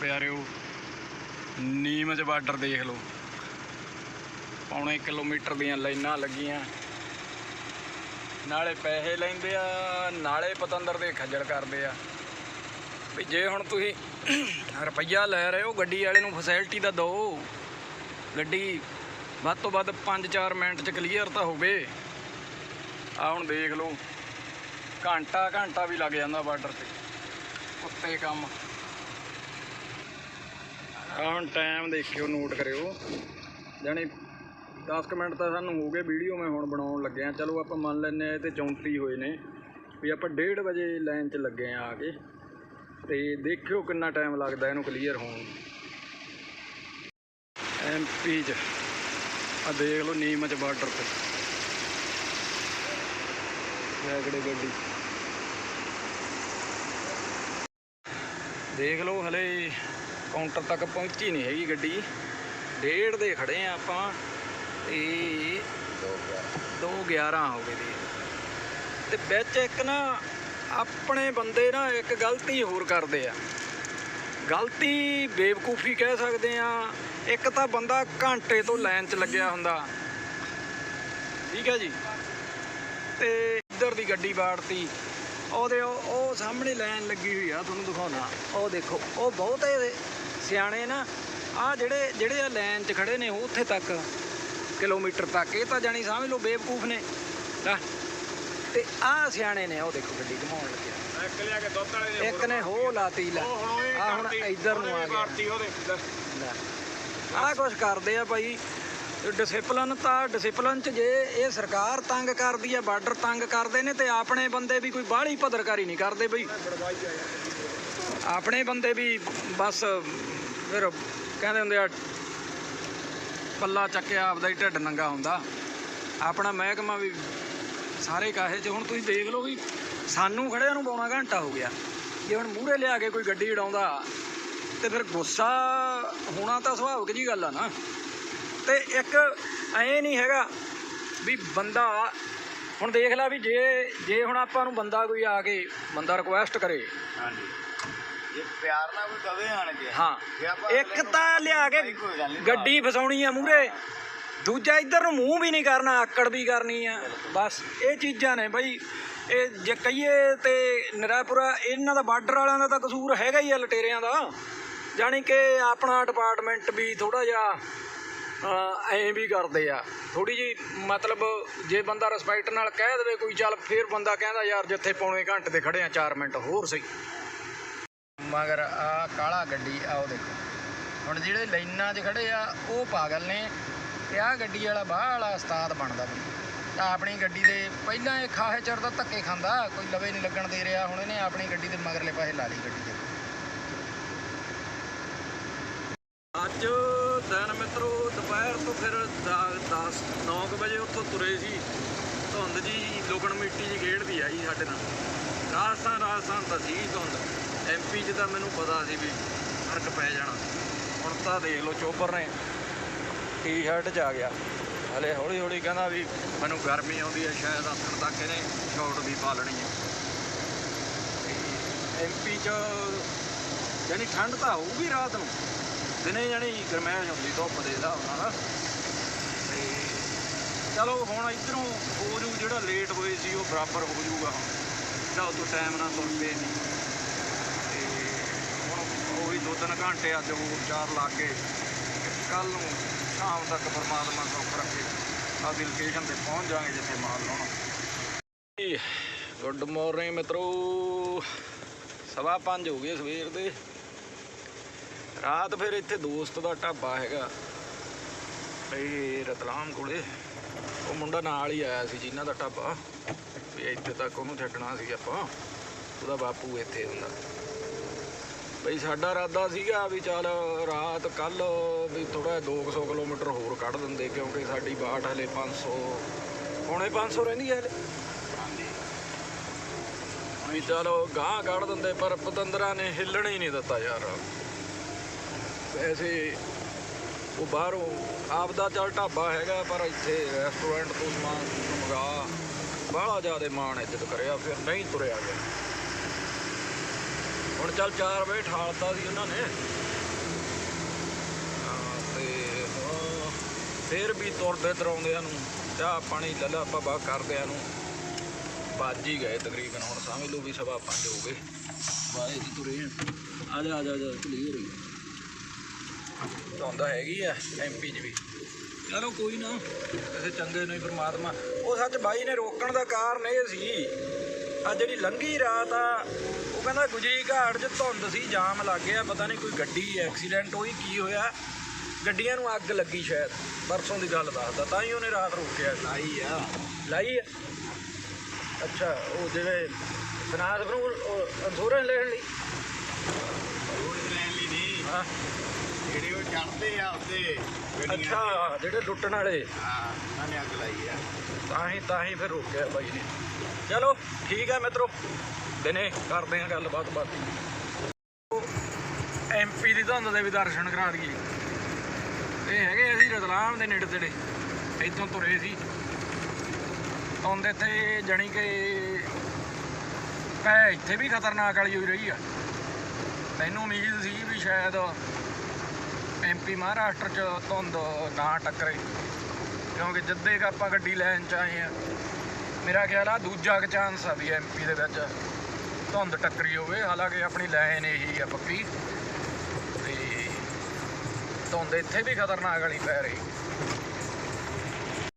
ਪਿਆਰਿਓ ਨੀਮਚ ਬਾਰਡਰ ਦੇਖ ਲਓ। ਪੌਣੇ ਕਿਲੋਮੀਟਰ ਦੀਆਂ ਲਾਈਨਾਂ ਲੱਗੀਆਂ। ਨਾਲੇ ਪੈਸੇ ਲੈਂਦੇ ਆ, ਨਾਲੇ ਪਤੰਦਰ ਦੇ ਖੱਜਲ ਕਰਦੇ ਆ। ਵੀ ਜੇ ਹੁਣ ਤੁਸੀਂ ਰੁਪਈਆ ਲੈ ਰਹੇ ਹੋ, ਗੱਡੀ ਵਾਲੇ ਨੂੰ ਫੈਸਿਲਿਟੀ ਤਾਂ ਦਿਓ। ਗੱਡੀ ਵੱਧ ਤੋਂ ਵੱਧ 5-4 ਮਿੰਟ ਚ ਕਲੀਅਰ ਤਾਂ ਹੋਵੇ। ਆ ਹੁਣ ਦੇਖ ਲਓ ਘੰਟਾ ਘੰਟਾ ਵੀ ਲੱਗ ਜਾਂਦਾ ਬਾਰਡਰ ਤੇ। ਉੱਤੇ ਕੰਮ। ਹੁਣ ਟਾਈਮ ਦੇਖਿਓ ਨੋਟ ਕਰਿਓ। ਜਾਣੀ 10 ਕੁ ਮਿੰਟ ਤਾਂ ਸਾਨੂੰ ਹੋ ਗਏ ਵੀਡੀਓ ਮੈਂ ਹੁਣ ਬਣਾਉਣ ਲੱਗਿਆ। ਚਲੋ ਆਪਾਂ ਮੰਨ ਲੈਂਦੇ ਆ ਇਹ ਤੇ 34 ਹੋਏ ਨੇ, ਵੀ ਆਪਾਂ 1:30 ਵਜੇ ਲਾਈਨ 'ਚ ਲੱਗੇ ਆ ਆ ਕੇ। ਤੇ ਦੇਖਿਓ ਕਿੰਨਾ ਟਾਈਮ ਲੱਗਦਾ ਇਹਨੂੰ ਕਲੀਅਰ ਹੋਣ। ਨੂੰ ਐਮਪੀ 'ਚ। ਆ ਦੇਖ ਲਓ ਨੀਮਚ ਬਾਰਡਰ ਤੇ। ਰੈਗੜੇ ਗੱਡੀ? ਦੇਖ ਲਓ ਹਲੇ ਕਾਊਂਟਰ ਤੱਕ ਪਹੁੰਚੀ ਨਹੀਂ ਹੈਗੀ ਗੱਡੀ ਡੇਢ ਦੇ ਖੜੇ ਆ ਆਪਾਂ ਤੇ 211 ਹੋ ਗਏ ਦੀ ਤੇ ਵਿੱਚ ਇੱਕ ਨਾ ਆਪਣੇ ਬੰਦੇ ਨਾ ਇੱਕ ਗਲਤੀ ਹੋਰ ਕਰਦੇ ਆ। ਗਲਤੀ ਬੇਵਕੂਫੀ ਕਹਿ ਸਕਦੇ ਆ। ਇੱਕ ਤਾਂ ਬੰਦਾ ਘੰਟੇ ਤੋਂ ਲਾਈਨ 'ਚ ਲੱਗਿਆ ਹੁੰਦਾ। ਠੀਕ ਹੈ ਜੀ। ਤੇ ਇੱਧਰ ਦੀ ਗੱਡੀ ਬਾੜਤੀ ਉਹਦੇ ਉਹ ਉਹ ਸਾਹਮਣੇ ਲਾਈਨ ਲੱਗੀ ਹੋਈ ਆ ਤੁਹਾਨੂੰ ਦਿਖਾਉਣਾ ਉਹ ਦੇਖੋ ਉਹ ਬਹੁਤੇ ਸਿਆਣੇ ਨਾ ਆ ਜਿਹੜੇ ਜਿਹੜੇ ਆ ਲਾਈਨ 'ਚ ਖੜੇ ਨੇ ਉਹ ਉੱਥੇ ਤੱਕ ਕਿਲੋਮੀਟਰ ਤੱਕ। ਇਹ ਤਾਂ ਜਾਣੀ ਸਮਝ ਲਓ ਬੇਵਕੂਫ ਨੇ। ਲੈ। ਤੇ ਆ ਸਿਆਣੇ ਨੇ ਉਹ ਦੇਖੋ ਗੱਡੀ ਘਮਾਉਣ ਲੱਗਿਆ ਇੱਕ ਲਿਆ ਕੇ ਦੁੱਧ ਵਾਲੇ ਦੇ ਇੱਕ ਨੇ ਹੋ ਲਾਤੀ ਲੈ। ਆ ਹੁਣ ਇੱਧਰ ਨੂੰ ਆ ਗਿਆ। ਆਹ ਕੁਛ ਕਰਦੇ ਆ ਭਾਈ। ਡਿਸਪਲਨ ਤਾਂ ਡਿਸਪਲਨ ਚ ਜੇ ਇਹ ਸਰਕਾਰ ਤੰਗ ਕਰਦੀ ਆ ਬਾਰਡਰ ਤੰਗ ਕਰਦੇ ਨੇ ਤੇ ਆਪਣੇ ਬੰਦੇ ਵੀ ਕੋਈ ਬਾਹਲੀ ਭਦਰਕਾਰੀ ਨਹੀਂ ਕਰਦੇ ਬਈ। ਆਪਣੇ ਬੰਦੇ ਵੀ ਬਸ ਫਿਰ ਕਹਿੰਦੇ ਹੁੰਦੇ ਆ, ਪੱਲਾ ਚੱਕਿਆ ਆਪਦਾ ਹੀ ਢਿੱਡ ਨੰਗਾ ਹੁੰਦਾ। ਆਪਣਾ ਮਹਿਕਮਾ ਵੀ ਸਾਰੇ ਕਾਹੇ ਚ, ਹੁਣ ਤੁਸੀਂ ਦੇਖ ਲਓ ਵੀ ਸਾਨੂੰ ਖੜਿਆਂ ਨੂੰ ਪੌਣਾ ਘੰਟਾ ਹੋ ਗਿਆ। ਜੇ ਹੁਣ ਮੂਹਰੇ ਲਿਆ ਕੇ ਕੋਈ ਗੱਡੀ ਉਡਾਉਂਦਾ ਤੇ ਫਿਰ ਗੁੱਸਾ ਹੋਣਾ ਤਾਂ ਸੁਭਾਵਿਕ ਜੀ ਗੱਲ ਆ ਨਾ। ਤੇ ਇੱਕ ਐ ਨਹੀਂ ਹੈਗਾ ਵੀ ਬੰਦਾ ਹੁਣ ਦੇਖ ਲੈ ਵੀ ਜੇ ਜੇ ਹੁਣ ਆਪਾਂ ਨੂੰ ਬੰਦਾ ਕੋਈ ਆ ਕੇ ਬੰਦਾ ਰਿਕੁਐਸਟ ਕਰੇ। ਹਾਂਜੀ। ਜੇ ਪਿਆਰ ਨਾਲ ਕੋਈ ਕਵੇ ਆਣ ਕੇ ਹਾਂ ਇੱਕ ਤਾਂ ਲਿਆ ਕੇ ਗੱਡੀ ਫਸਾਉਣੀ ਆ ਮੂਹਰੇ ਦੂਜਾ ਇੱਧਰ ਨੂੰ ਮੂੰਹ ਵੀ ਨਹੀਂ ਕਰਨਾ ਆਕੜ ਵੀ ਕਰਨੀ ਆ। ਬਸ ਇਹ ਚੀਜ਼ਾਂ ਨੇ ਬਈ ਇਹ ਜੇ ਕਹੀਏ ਤੇ ਨਿਰਾਪੁਰਾ ਇਹਨਾਂ ਦਾ ਬਾਰਡਰ ਵਾਲਿਆਂ ਦਾ ਤਾਂ ਕਸੂਰ ਹੈਗਾ ਹੀ ਆ ਲਟੇਰਿਆਂ ਦਾ। ਜਾਣੀ ਕਿ ਆਪਣਾ ਡਿਪਾਰਟਮੈਂਟ ਵੀ ਥੋੜਾ ਜਿਹਾ ਐਂ ਵੀ ਕਰਦੇ ਆ। ਥੋੜੀ ਜੀ ਮਤਲਬ ਜੇ ਬੰਦਾ ਰਿਸਪੈਕਟ ਨਾਲ ਕਹਿ ਦੇਵੇ ਕੋਈ, ਚੱਲ ਫੇਰ ਬੰਦਾ ਕਹਿੰਦਾ, ਯਾਰ ਜਿੱਥੇ ਪੌਣੇ ਘੰਟੇ ਤੇ ਖੜੇ ਆ 4 ਮਿੰਟ ਹੋਰ ਸਹੀ। ਮਗਰ ਆ ਕਾਲਾ ਗੱਡੀ, ਆਓ ਦੇਖੋ। ਹੁਣ ਜਿਹੜੇ ਲਾਈਨਾਂ 'ਚ ਖੜੇ ਆ, ਉਹ ਪਾਗਲ ਨੇ ਤੇ ਆ ਗੱਡੀ ਵਾਲਾ ਬਾਹ ਵਾਲਾ ਉਸਤਾਦ ਬਣਦਾ ਵੀ ਤਾਂ ਆਪਣੀ ਗੱਡੀ ਦੇ ਪਹਿਲਾਂ ਇਹ ਖਾਹੇ ਚੜ ਦਾ ਧੱਕੇ ਖਾਂਦਾ, ਕੋਈ ਲਵੇ ਨਹੀਂ ਲੱਗਣ ਦੇ ਰਿਹਾ। ਹੁਣ ਇਹਨੇ ਆਪਣੀ ਗੱਡੀ ਦੇ ਮਗਰਲੇ ਪਾਸੇ ਲਾ ਲਈ ਗੱਡੀ ਦੇ। ਅੱਜ ਦਿਨ ਮਿੱਤਰੋ, ਦੁਪਹਿਰ ਤੋਂ ਫਿਰ 10 9 ਵਜੇ ਉੱਥੋਂ ਤੁਰੇ ਸੀ। ਧੁੰਦ ਜੀ ਲੋਗਣ ਮਿੱਟੀ ਜੀ ਖੇਡਦੀ ਆਈ ਸਾਡੇ ਨਾਲ। ਰਾਜਸਥਾਨ ਰਾਜਸਥਾਨ ਤਾਂ ਸੀ ਧੁੰਦ। ਐਮਪੀ 'ਚ ਤਾਂ ਮੈਨੂੰ ਪਤਾ ਸੀ ਵੀ ਫ਼ਰਕ ਪੈ ਜਾਣਾ। ਹੁਣ ਤਾਂ ਦੇਖ ਲਓ ਚੋਪਰ ਨੇ ਟੀ-ਸ਼ਰਟ 'ਚ ਆ ਗਿਆ। ਹਲੇ ਹੌਲੀ ਹੌਲੀ ਕਹਿੰਦਾ ਵੀ ਮੈਨੂੰ ਗਰਮੀ ਆਉਂਦੀ ਹੈ ਸ਼ਾਇਦ ਆਥਣ ਤੱਕ ਇਹਨੇ ਸ਼ਾਰਟ ਵੀ ਪਾ ਲੈਣੀ ਹੈ ਐਮਪੀ 'ਚ ਯਾਨੀ ਠੰਡ ਤਾਂ ਹੋਊਗੀ ਰਾਤ ਨੂੰ। ਦਿਨੇ ਜਾਣੀ ਗਰਮੈਸ਼ ਹੁੰਦੀ ਧੁੱਪ ਦੇ ਹਿਸਾਬ ਨਾਲ। ਤੇ ਚਲੋ ਹੁਣ ਇਧਰੋਂ ਹੋ ਜੂ ਜਿਹੜਾ ਲੇਟ ਹੋਏ ਸੀ, ਉਹ ਬਰਾਬਰ ਹੋ ਜੂਗਾ ਹੁਣ। ਜਿਹੜਾ ਉਦੋਂ ਟਾਈਮ ਨਾਲ ਤੁਰ ਪਏ ਨਹੀਂ ਤੇ ਹੁਣ ਉਹੀ ਦੋ ਤਿੰਨ ਘੰਟੇ ਅੱਜ ਹੋਰ ਚਾਰ ਲਾ ਕੇ ਕੱਲ ਨੂੰ ਸ਼ਾਮ ਤੱਕ ਪਰਮਾਤਮਾ ਸੁੱਖ ਰੱਖੇ। ਆਪਦੀ ਲੋਕੇਸ਼ਨ ਤੇ ਪਹੁੰਚ ਜਾਾਂਗੇ ਜਿੱਥੇ ਮਾਲ ਲਾਉਣਾ। ਗੁੱਡ ਮਾਰਨਿੰਗ ਮਿੱਤਰੋ। ਸਵਾ ਪੰਜ ਹੋ ਗਏ ਸਵੇਰ ਦੇ। ਰਾਤ ਫਿਰ ਇੱਥੇ ਦੋਸਤ ਦਾ ਢਾਬਾ ਹੈਗਾ। ਇਹ ਰਤਲਾਮ ਕੋਲੇ। ਉਹ ਮੁੰਡਾ ਨਾਲ ਹੀ ਆਇਆ ਸੀ ਜਿਨ੍ਹਾਂ ਦਾ ਢਾਬਾ। ਵੀ ਇੱਥੇ ਤੱਕ ਉਹਨੂੰ ਛੱਡਣਾ ਸੀ ਆਪਾਂ। ਉਹਦਾ ਬਾਪੂ ਇੱਥੇ ਹੁੰਦਾ। ਬਈ ਸਾਡਾ ਇਰਾਦਾ ਸੀਗਾ ਵੀ ਚੱਲ ਰਾਤ ਕੱਲ ਵੀ ਥੋੜਾ 200 ਕਿਲੋਮੀਟਰ ਹੋਰ ਕੱਢ ਦਿੰਦੇ ਕਿਉਂਕਿ ਸਾਡੀ ਬਾਟ ਹਲੇ 500 ਪੌਣੇ 500 ਰਹਿੰਦੀ ਹੈ ਹਲੇ। ਵੀ ਚਲੋ ਗਾਂ ਕੱਢ ਦਿੰਦੇ ਪਰ ਪਤੰਦਰਾਂ ਨੇ ਹਿੱਲਣ ਹੀ ਨਹੀਂ ਦਿੱਤਾ ਯਾਰ। ਵੈਸੇ ਉਹ ਬਾਹਰੋਂ ਆਪਦਾ ਚੱਲ ਢਾਬਾ ਹੈਗਾ ਪਰ ਇੱਥੇ ਰੈਸਟੋਰੈਂਟ ਤੋਂ ਸਮਾਨ ਮੰਗਾ ਬਾਹਲਾ ਜ਼ਿਆਦਾ ਮਾਣ ਇੱਜ਼ਤ ਕਰਿਆ ਫਿਰ ਨਹੀਂ ਤੁਰਿਆ ਗਿਆ। ਹੁਣ ਚੱਲ 4 ਵਜੇ ਠਾਲਤਾ ਸੀ ਉਹਨਾਂ ਨੇ। ਹਾਂ, ਤੇ ਹੁਣ ਵੀ ਤੁਰਦੇ ਤਰਾਉਂਦਿਆਂ ਨੂੰ ਚਾਹ ਪਾਣੀ ਲੱਲਾ ਬਾਬਾ ਕਰਦਿਆਂ ਨੂੰ। ਵੱਜ ਹੀ ਗਏ ਤਕਰੀਬਨ ਹੁਣ ਸਮਝ ਲਓ ਵੀ ਸਵਾ ਪੰਜ ਹੋ ਗਏ। ਵਾਏ ਜੀ ਤੁਰੇ ਆ। ਜਾ ਆ ਜਾ ਆ ਜਾ ਕਲੀਅਰ ਹੀ ਧੁੰਦ ਹੈਗੀ ਆ ਐਮਪੀ 'ਚ ਵੀ। ਚਲੋ ਕੋਈ ਨਾ ਕਿਸੇ ਚੰਗੇ ਨੂੰ ਹੀ ਪ੍ਰਮਾਤਮਾ। ਉਹ ਸੱਚ ਬਾਈ ਨੇ ਰੋਕਣ ਦਾ ਕਾਰਨ ਇਹ ਸੀ ਆ ਜਿਹੜੀ ਲੰਘੀ ਰਾਤ ਆ ਉਹ ਕਹਿੰਦਾ ਗੁਜਰੀ ਘਾਟ 'ਚ ਧੁੰਦ ਸੀ ਜਾਮ ਲੱਗ ਗਿਆ ਪਤਾ ਨਹੀਂ ਕੋਈ ਗੱਡੀ ਐਕਸੀਡੈਂਟ ਹੋਈ ਕੀ ਹੋਇਆ। ਗੱਡੀਆਂ ਨੂੰ ਅੱਗ ਲੱਗੀ ਸ਼ਾਇਦ ਪਰਸੋਂ ਦੀ ਗੱਲ ਦੱਸਦਾ ਤਾਂ ਹੀ ਉਹਨੇ ਰਾਤ ਰੋਕਿਆ ਲਾਈ ਆ। ਲਾਈ ਆ? ਅੱਛਾ ਉਹ ਜਿਵੇਂ ਫਨਾਸ ਨੂੰ ਇੰਸ਼ੋਰੈਂਸ ਲੈਣ ਲਈ? ਰੋਡ ਲੈਣ ਲਈ ਨਹੀਂ। ਹਾਂ। ਜਿਹੜੇ ਚੜਦੇ ਆ ਉੱਤੇ ਗੱਡੀਆਂ ਤੇ। ਅੱਛਾ ਜਿਹੜੇ ਲੁੱਟਣ ਵਾਲੇ। ਹਾਂ ਉਹਨਾਂ ਨੇ ਅੱਗ ਲਾਈ ਆ। ਤਾਂ ਹੀ ਤਾਂ ਹੀ ਫਿਰ ਰੋਕਿਆ ਬਾਈ ਨੇ। ਚਲੋ ਠੀਕ ਹੈ ਮਿੱਤਰੋ। ਦਿਨੇ ਕਰਦੇ ਆ ਗੱਲਬਾਤ ਬਾਤੀ ਐਮਪੀ ਦੀ ਧੁੰਦ ਦੇ ਵੀ ਦਰਸ਼ਨ ਕਰਾ ਦਈਏ। ਇਹ ਹੈਗੇ ਅਸੀਂ ਰਤਲਾਮ ਦੇ ਨੇੜੇ ਤੇੜੇ। ਇੱਥੋਂ ਤੁਰੇ ਸੀ। ਧੁੰਦ ਇੱਥੇ ਜਾਣੀ ਕਿ ਪੈ ਇੱਥੇ ਵੀ ਖਤਰਨਾਕ ਵਾਲੀ ਹੋਈ ਰਹੀ ਆ। ਮੈਨੂੰ ਉਮੀਦ ਸੀ ਵੀ ਸ਼ਾਇਦ ਐਮਪੀ ਮਹਾਰਾਸ਼ਟਰ ਚ ਧੁੰਦ ਨਾ ਟੱਕਰੇ। ਕਿਉਂਕਿ ਜਿੱਦੇ ਕੁ ਆਪਾਂ ਗੱਡੀ ਲੈਣ ਚ ਆਏ ਆ, ਮੇਰਾ ਖਿਆਲ ਆ ਦੂਜਾ ਕੁ ਚਾਂਸ ਆ ਵੀ ਐਮਪੀ ਦੇ ਵਿੱਚ ਧੁੰਦ ਟੱਕਰੀ ਹੋਵੇ। ਹਾਲਾਂਕਿ ਆਪਣੀ ਲਾਈਨ ਇਹੀ ਆ ਪੱਕੀ। ਤੇ ਧੁੰਦ ਇੱਥੇ ਵੀ ਖਤਰਨਾਕ ਵਾਲੀ ਪੈ ਰਹੀ।